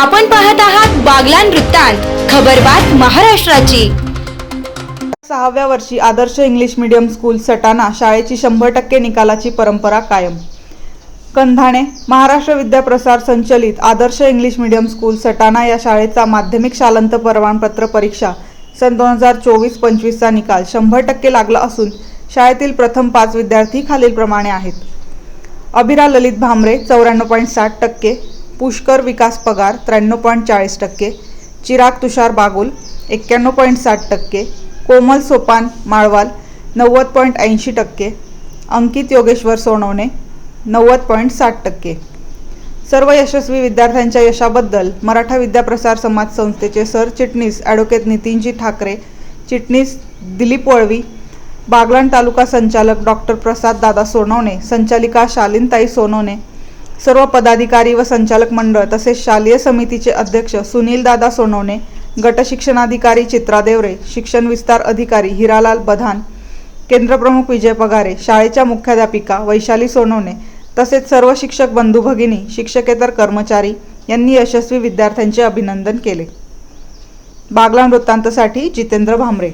आपण पाहत आहात बागलान वृत्तांत खबरबात महाराष्ट्राची. सहाव्या वर्षी Adarsh English Medium School Satana शाळेची शंभर टक्के निकालाची परंपरा कायम. कंधाणे महाराष्ट्र विद्याप्रसार संचलित Adarsh English Medium School Satana या शाळेचा माध्यमिक शालांत प्रमाणपत्र परीक्षा सन दोन हजार चोवीस पंचवीसचा निकाल शंभर टक्के लागला असून शाळेतील प्रथम पाच विद्यार्थी खालीलप्रमाणे आहेत. अभिरा ललित भामरे चौऱ्याण्णव पॉईंट साठ टक्के पुष्कर विकास पगार त्र्याण्णव पॉईंट चाळीस टक्के चिराग तुषार बागुल एक्क्याण्णव पॉईंट साठ टक्के कोमल सोपान माळवाल नव्वद पॉईंट ऐंशी टक्के अंकित योगेश्वर सोनवणे नव्वद पॉईंट साठ टक्के. सर्व यशस्वी विद्यार्थ्यांच्या यशाबद्दल मराठा विद्याप्रसार समाज संस्थेचे सरचिटणीस ॲडव्होकेट नितीनजी ठाकरे चिटणीस दिलीप वळवी बागलाण तालुका संचालक डॉक्टर प्रसाद दादा सोनवणे संचालिका शालिनताई सोनवणे सर्व पदाधिकारी व संचालक मंडळ तसेच शालेय समितीचे अध्यक्ष सुनील दादा सोनवणे गटशिक्षणाधिकारी चित्रा देवरे शिक्षण विस्तार अधिकारी हिरालाल बधान केंद्रप्रमुख विजय पगारे शाळेच्या मुख्याध्यापिका वैशाली सोनवणे तसेच सर्व शिक्षक बंधू भगिनी शिक्षकेतर कर्मचारी यांनी यशस्वी विद्यार्थ्यांचे अभिनंदन केले. बागला वृत्तांतसाठी जितेंद्र भांबरे